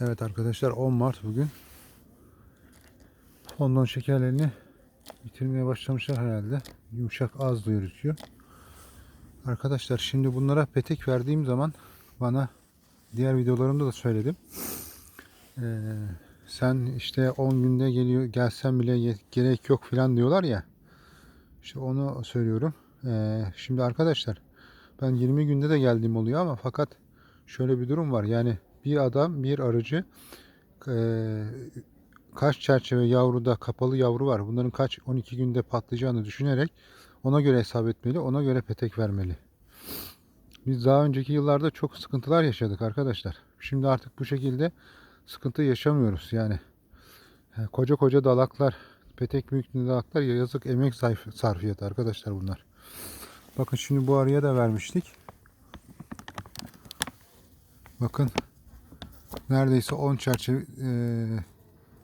Evet arkadaşlar 10 Mart bugün. Ondan şekerlerini bitirmeye başlamışlar herhalde. Yumuşak az yürütüyor. Arkadaşlar şimdi bunlara petek verdiğim zaman bana diğer videolarımda da söyledim. Ee, sen işte 10 günde geliyor gelsen bile gerek yok falan diyorlar ya. İşte onu söylüyorum. Ee, şimdi arkadaşlar ben 20 günde de geldiğim oluyor ama fakat şöyle bir durum var. Yani bir adam bir arıcı eee, kaç çerçeve yavruda kapalı yavru var. Bunların kaç 12 günde patlayacağını düşünerek ona göre hesap etmeli. Ona göre petek vermeli. Biz daha önceki yıllarda çok sıkıntılar yaşadık arkadaşlar. Şimdi artık bu şekilde sıkıntı yaşamıyoruz. Yani e, koca koca dalaklar, petek büyüklüğünde dalaklar ya yazık emek sarf- sarfiyatı arkadaşlar bunlar. Bakın şimdi bu arıya da vermiştik. Bakın neredeyse 10 çerçeve eee,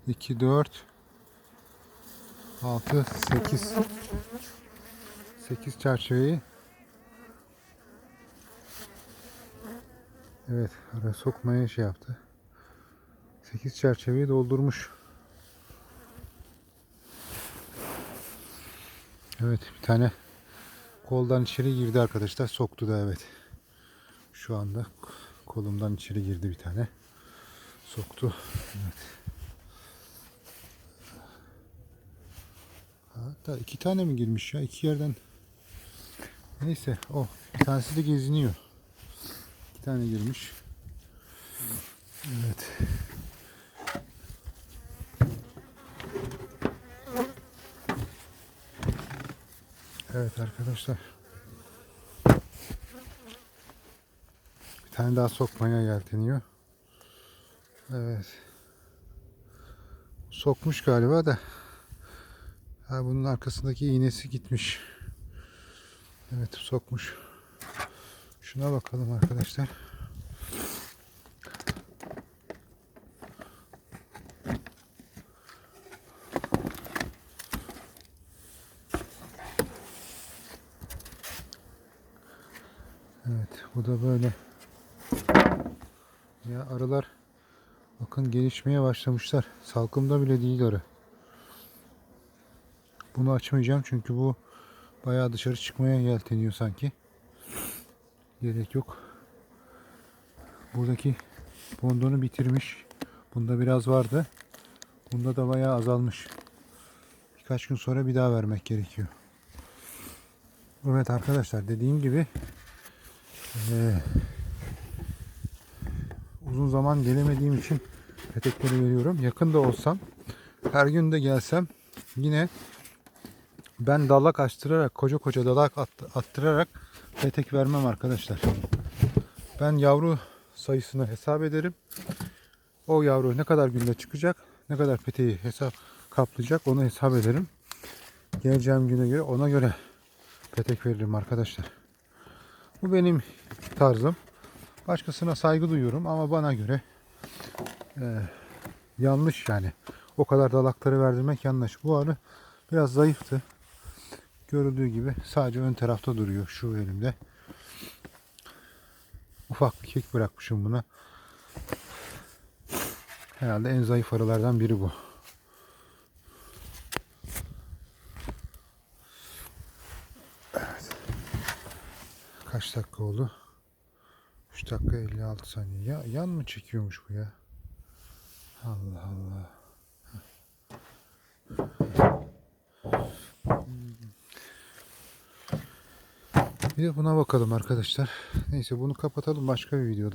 2 4 6 8 8 çerçeveyi Evet, ara sokmaya şey yaptı. 8 çerçeveyi doldurmuş. Evet, bir tane koldan içeri girdi arkadaşlar. Soktu da evet. Şu anda kolumdan içeri girdi bir tane. Soktu. Evet. Hatta iki tane mi girmiş ya? İki yerden. Neyse o. Bir tanesi de geziniyor. İki tane girmiş. Evet. Evet arkadaşlar. Bir tane daha sokmaya yelteniyor. Evet. Sokmuş galiba da. Ha, bunun arkasındaki iğnesi gitmiş. Evet sokmuş. Şuna bakalım arkadaşlar. Evet bu da böyle. Ya arılar bakın gelişmeye başlamışlar. Salkımda bile değil arı. Bunu açmayacağım çünkü bu bayağı dışarı çıkmaya yelteniyor sanki. Gerek yok. Buradaki bondonu bitirmiş. Bunda biraz vardı. Bunda da bayağı azalmış. Birkaç gün sonra bir daha vermek gerekiyor. Evet arkadaşlar dediğim gibi eee, uzun zaman gelemediğim için petekleri veriyorum. Yakında olsam her gün de gelsem yine ben dalak açtırarak koca koca dalak at- attırarak petek vermem arkadaşlar. Ben yavru sayısını hesap ederim. O yavru ne kadar günde çıkacak, ne kadar peteği hesap kaplayacak onu hesap ederim. Geleceğim güne göre ona göre petek veririm arkadaşlar. Bu benim tarzım. Başkasına saygı duyuyorum ama bana göre e, yanlış yani. O kadar dalakları verdirmek yanlış. Bu arı biraz zayıftı. Görüldüğü gibi sadece ön tarafta duruyor şu elimde. Ufak bir kek bırakmışım buna. Herhalde en zayıf arılardan biri bu. Evet. Kaç dakika oldu? 3 dakika 56 saniye. Ya yan mı çekiyormuş bu ya? Allah Allah. Bir de buna bakalım arkadaşlar. Neyse bunu kapatalım başka bir videoda.